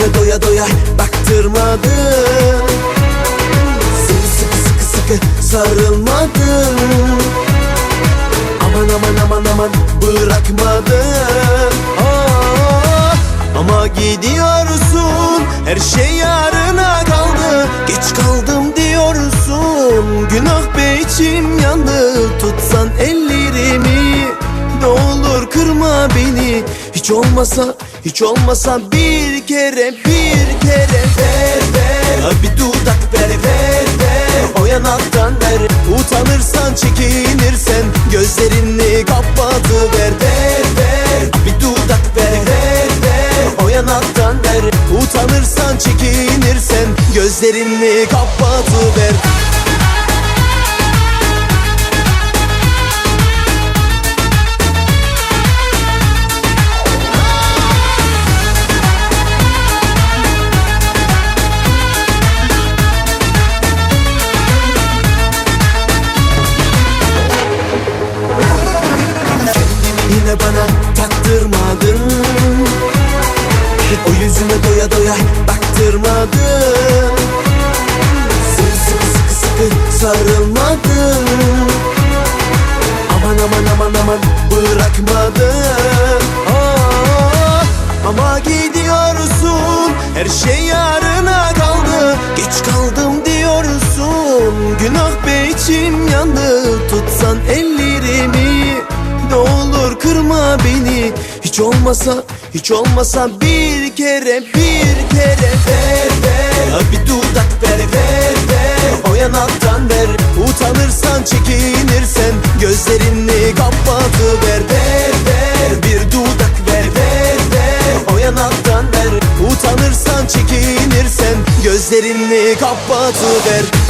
Yüzüne doya doya baktırmadın. Seni sıkı sıkı sıkı sarılmadın. Aman aman aman aman bırakmadın. Aa, Ama gidiyorsun her şey yarına kaldı. Geç kaldım diyorsun günah be içim yandı. Tutsan ellerimi ne olur kırma beni. Hiç olmasa hiç olmasa bir kere bir kere. Ver ver Bir dudak ver ver ver. O yanaktan ver. Utanırsan çekinirsen Gözlerini kapatıver ver ver. Bir dudak ver ver ver. O yanaktan ver. Utanırsan çekinirsen Gözlerini kapatıver. Yine sıkı sarılmadın Aman aman aman aman bırakmadın Aa, Ama gidiyorsun her şey yarına kaldı. Geç kaldım diyorsun günah be içim yandı. Tutsan ellerimi ne olur kırma beni. Hiç olmasa hiç olmasa bir kere bir kere. Ver ver. Ha Bir dudak ver ver ver O yanaktan ver Utanırsan çekinirsen Gözlerini kapatıver ver ver Bir dudak ver ver ver. O yanaktan ver Utanırsan çekinirsen Gözlerini kapatıver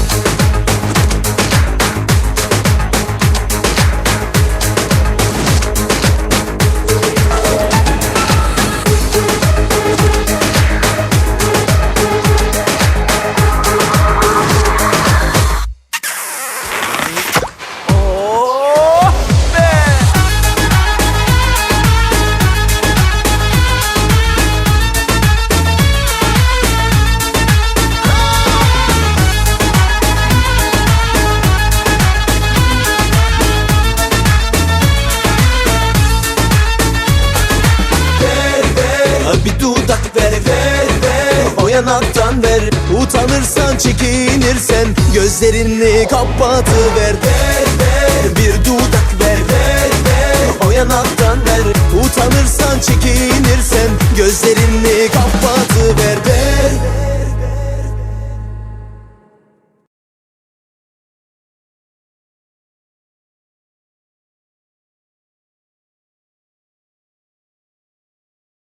dudak ver ver ver. O yanaktan ver. Utanırsan çekinirsen Gözlerini kapatıver. Ver ver. Bir dudak ver ver ver. O yanaktan ver. Utanırsan çekinirsen Gözlerini